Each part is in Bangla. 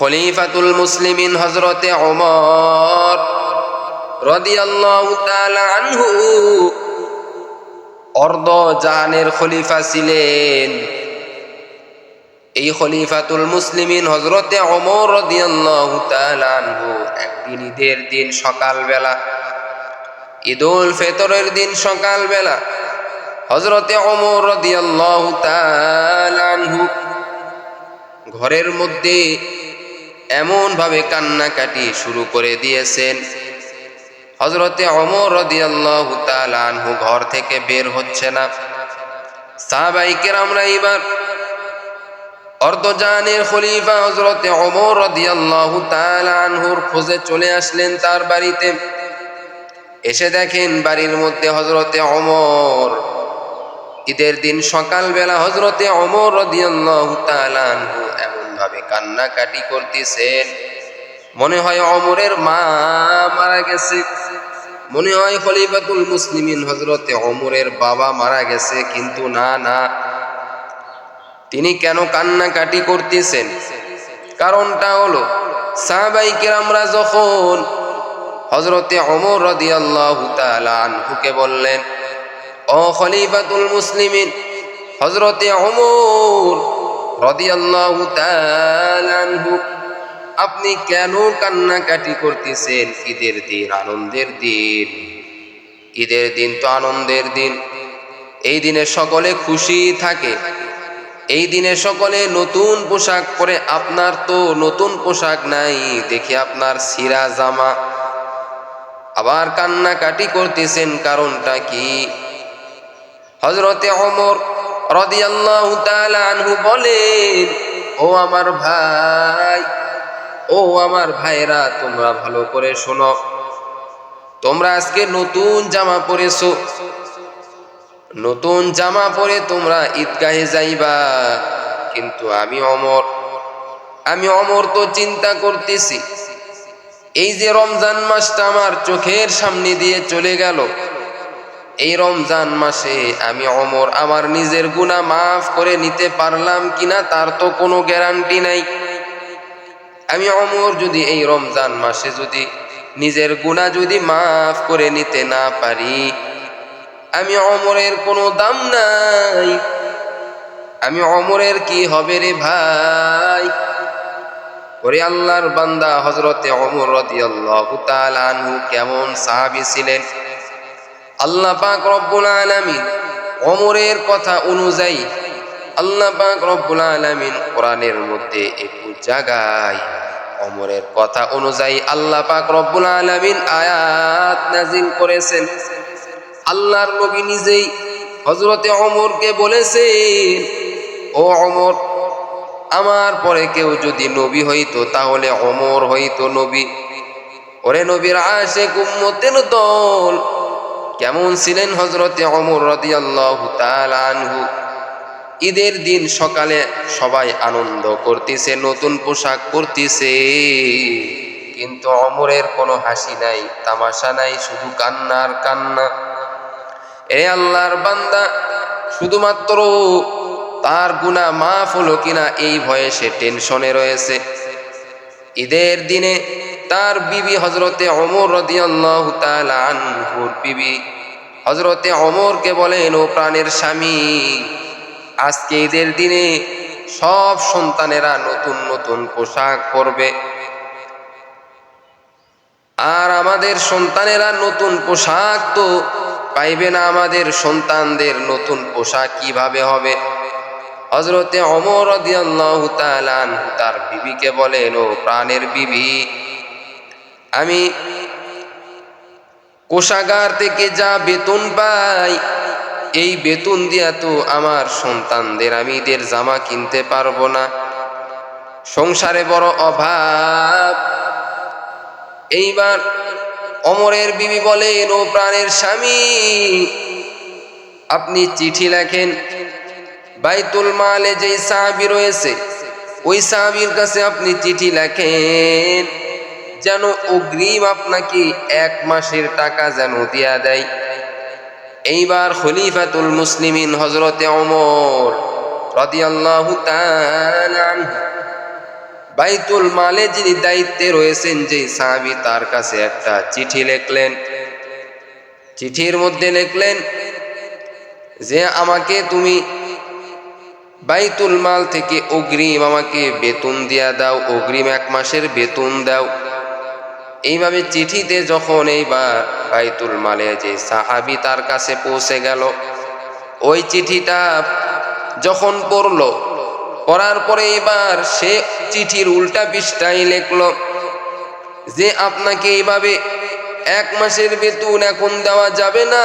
খলিফাতুল মুসলিমিন হজরতে তাআলা আনহু অর্ধ জাহানের খলিফা ছিলেন। এই খলিফাতুল মুসলিমিন হজরতে ওমর রদিয়াল্লাহু আনহু একদিন ঈদের দিন সকালবেলা, ঈদুল ফিতরের দিন সকালবেলা হজরতে ওমর রদিয়াল্লাহু আনহু ঘরের মধ্যে এমন ভাবে কান্নাকাটি শুরু করে দিয়েছেন। হজরতে অমর রদিয়াল্লাহু তাআলা আনহু ঘর থেকে বের হচ্ছে না। সাহাবাইকের আমরা এবার অর্ধজানের খলিফা হজরতে অমর রদিয়াল্লাহু তাআলা আনহুর খোঁজে চলে আসলেন তার বাড়িতে। এসে দেখেন বাড়ির মধ্যে হজরতে অমর ঈদের দিন সকালবেলা হজরতে অমর রদিয়াল্লাহু ভাবে কান্নাকাটি করতেছেন। মনে হয় অমরের মা মারা গেছে। মনে হয় খলিফাতুল মুসলিমিন হজরতে অমরের বাবা মারা গেছে, কিন্তু না না। তিনি কেন কান্নাকাটি করতেছেন? কারণটা হলো সাহাবাইকের আমরা যখন হজরতে অমর আনহুকে বললেন, ও খলিফাতুল মুসলিমিন হজরতে অমর আপনি কেন কান্নাকাটি করতেছেন? ঈদের দিন আনন্দের দিন। ঈদের দিন তো আনন্দের দিন। এই দিনে সকলে খুশি থাকে। এই দিনে সকলে নতুন পোশাক পরে। আপনার তো নতুন পোশাক নাই, দেখি আপনার সিরা জামা। আবার কান্নাকাটি করতেছেন কারণটা কি? হজরতে অমর রদিয়াল্লাহু তাআলা আনহু বলেন ও আমার ভাই, ও আমার ভাইরা, তোমরা ভালো করে শোনো। তোমরা আজকে নতুন জামা পরেছো। নতুন জামা পরে তোমরা ঈদগাহে যাইবা। কিন্তু আমি অমর আমি অমর তো চিন্তা করতেছি। এই যে রমজান মাসটা আমার চোখের সামনে দিয়ে চলে গেল। এই রমজান মাসে আমি অমর, আমার নিজের গুণা মাফ করে নিতে পারলাম কিনা তার তো কোনো গ্যারান্টি নাই। আমি অমর যদি এই রমজান মাসে যদি নিজের গুণা যদি মাফ করে নিতে না পারি, আমি অমরের কোনো দাম নাই। আমি অমরের কি হবে রে ভাই? ওরে আল্লাহর বান্দা হজরতে অমর তাআলা আনহু কেমন সাহাবী ছিলেন? আল্লাহ পাক রব্বুল আলামিন অমরের কথা অনুযায়ী আল্লাহ পাক রব্বুল আলামিন কোরআনের মধ্যে একটু জায়গায় অমরের কথা অনুযায়ী আল্লাহ পাক রব্বুল আলামিন আয়াত নাজিল করেছেন। আল্লাহর নবী নিজেই হজরতে অমরকে বলেছেন, ও অমর আমার পরে কেউ যদি নবী হইতো তাহলে অমর হইতো নবী। ওরে নবীর আশে কুম্মতের দল কেমন ছিলেন হজরতে অমর রদিয়াল্লাহু আনহু? ঈদের দিন সকালে সবাই আনন্দ করতেছে, নতুন পোশাক পরতেছে। কিন্তু অমরের কোনো হাসি নাই, তামাশা নাই, শুধু কান্নার কান্না। এ আল্লাহর বান্দা, শুধুমাত্র তার গুণা মাফ হলো কিনা এই ভয়ে সে টেনশনে রয়েছে। ঈদের দিনে তার বিবি হজরতে অমর রদিয়াল্লাহু বিবি। হজরতে অমরকে বলেন, ও প্রাণের স্বামী, আজকে ঈদের দিনে সব সন্তানেরা নতুন নতুন পোশাক পরবে। আর আমাদের সন্তানেরা নতুন পোশাক তো পাইবে না, আমাদের সন্তানদের নতুন পোশাক কীভাবে হবে? হজরতে অমর তার বিবিকে বলেন, ও প্রাণের বিবি আমি কোষাগার থেকে যা বেতন পাই, এই বেতন দিয়া তো আমার সন্তানদের, আমি এদের জামা কিনতে পারব না। সংসারে বড় অভাব। এইবার অমরের বিবি বলেন ও প্রাণের স্বামী। আপনি চিঠি লেখেন, বাইতুল মালে যেই সাহাবি রয়েছে, ওই সাহাবির কাছে আপনি চিঠি লেখেন। যেন অগ্রিম আপনাকে এক মাসের টাকা যেন দিয়া দেয়। এইবার খলিফাতুল মুসলিমিন হজরতে অমর রাদিয়াল্লাহু বাইতুল মালে যিনি দায়িত্বে রয়েছেন, যে সাহাবি তার কাছে একটা চিঠি লিখলেন। চিঠির মধ্যে লিখলেন, যে আমাকে তুমি বাইতুল মাল থেকে অগ্রিম আমাকে বেতন দিয়া দাও, অগ্রিম এক মাসের বেতন দাও। এইভাবে চিঠিতে যখন এইবার বাইতুল মালে যে সাহাবি তার কাছে পৌঁছে গেল, ওই চিঠিটা যখন পড়ল, পড়ার পরে এবার সে চিঠির উল্টা পৃষ্ঠায় লিখলো যে, আপনাকে এইভাবে এক মাসের বেতন এখন দেওয়া যাবে না,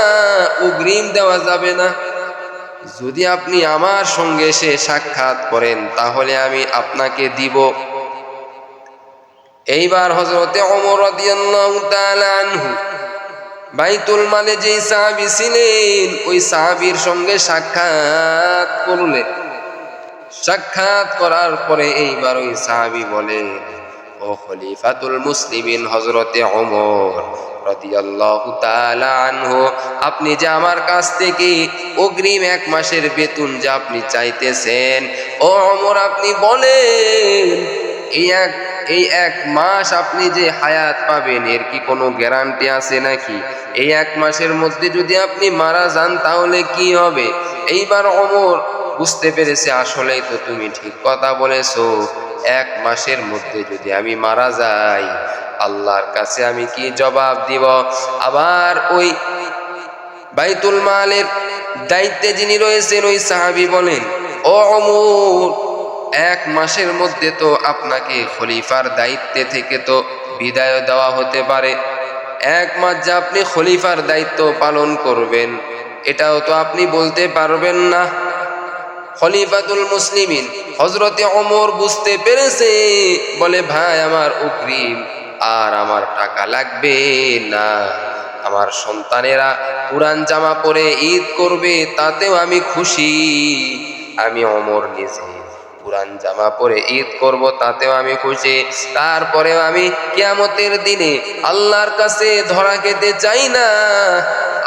অগ্রিম দেওয়া যাবে না। যদি আপনি আমার সঙ্গে এসে সাক্ষাৎ করেন, তাহলে আমি আপনাকে দিব। এইবার হজরতে অমর আনহু বাইতুল মালে যেই সাহাবি ছিলেন, ওই সাহাবির সঙ্গে সাক্ষাৎ করলেন। সাক্ষাৎ করার পরে এইবার ওই সাহাবি বলে, ও খলিফাতুল মুসলিমিন হজরতে অমর আপনি যে আমার কাছ থেকে অগ্রিম এক মাসের বেতন যা আপনি চাইতেছেন, ও অমর আপনি বলেন, এই এক এই এক মাস আপনি যে হায়াত পাবেন, এর কি কোনো গ্যারান্টি আছে নাকি? এই এক মাসের মধ্যে যদি আপনি মারা যান, তাহলে কি হবে? এইবার অমর বুঝতে পেরেছে, আসলেই তো তুমি ঠিক কথা বলেছ। এক মাসের মধ্যে যদি আমি মারা যাই, আল্লাহর কাছে আমি কি জবাব দিব? আবার ওই বাইতুল মালের দায়িত্বে যিনি রয়েছেন, ওই সাহাবি বলেন, ও অমর এক মাসের মধ্যে তো আপনাকে খলিফার দায়িত্বে থেকে তো বিদায় দেওয়া হতে পারে। এক মাস যে আপনি খলিফার দায়িত্ব পালন করবেন, এটাও তো আপনি বলতে পারবেন না। খলিফাতুল মুসলিমিন হজরতে অমর বুঝতে পেরেছে, বলে, ভাই, আমার অগ্রিম আর আমার টাকা লাগবে না। আমার সন্তানেরা পুরান জামা পরে ঈদ করবে, তাতেও আমি খুশি। আমি অমর নিজে পুরান জামা পরে ঈদ করব, তাতেও আমি খুশি। তারপরেও আমি কিয়ামতের দিনে আল্লাহর কাছে ধরা খেতে চাই না।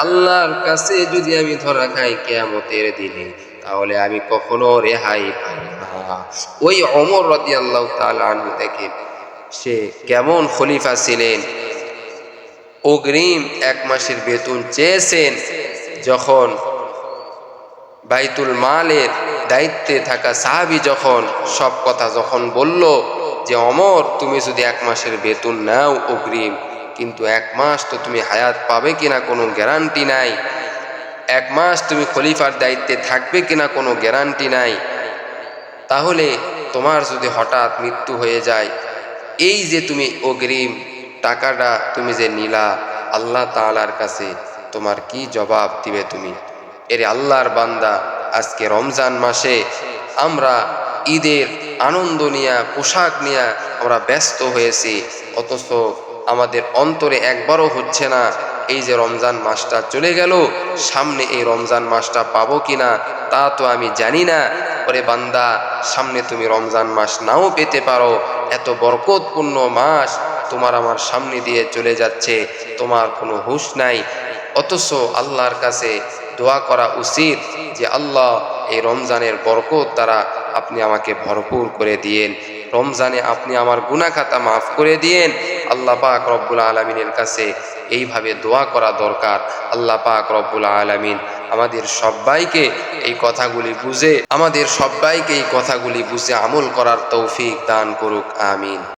আল্লাহর কাছে যদি আমি ধরা খাই কিয়ামতের দিনে, তাহলে আমি কখনো রেহাই পাই না। ওই অমর রদি আল্লাহ তালু দেখে সে কেমন খলিফা ছিলেন? অগ্রিম এক মাসের বেতন চেয়েছেন, যখন বাইতুল মালের দায়িত্বে থাকা সাহাবি যখন সব কথা যখন বলল যে, অমর, তুমি যদি এক মাসের বেতন নাও অগ্রিম, কিন্তু এক মাস তো তুমি হায়াত পাবে কিনা কোনো গ্যারান্টি নাই। এক মাস তুমি খলিফার দায়িত্বে থাকবে কিনা কোনো গ্যারান্টি নাই। তাহলে তোমার যদি হঠাৎ মৃত্যু হয়ে যায়, এই যে তুমি অগ্রিম টাকাটা তুমি যে নিলা, আল্লাহ তালার কাছে তোমার কি জবাব দিবে তুমি? এর আল্লাহর বান্দা, আজকে রমজান মাসে আমরা ঈদের আনন্দ নিয়া, পোশাক নিয়া আমরা ব্যস্ত হয়েছি। অথচ আমাদের অন্তরে একবারও হচ্ছে না এই যে রমজান মাসটা চলে গেল, সামনে এই রমজান মাসটা পাবো কিনা তা তো আমি জানি না। ওরে বান্দা, সামনে তুমি রমজান মাস নাও পেতে পারো। এত বরকতপূর্ণ মাস তোমার আমার সামনে দিয়ে চলে যাচ্ছে, তোমার কোনো হুশ নাই। অথচ আল্লাহর কাছে দোয়া করা উচিত যে, আল্লাহ, এই রমজানের বরকত দ্বারা আপনি আমাকে ভরপুর করে দিয়েন। রমজানে আপনি আমার গুনাখাতা মাফ করে দিয়েন। আল্লাহ পাক রব্বুল আলমিনের কাছে এইভাবে দোয়া করা দরকার। আল্লাহ পাক রব্বুল আলমিন আমাদের সবাইকে এই কথাগুলি বুঝে, আমাদের সবাইকে এই কথাগুলি বুঝে আমল করার তৌফিক দান করুক। আমিন।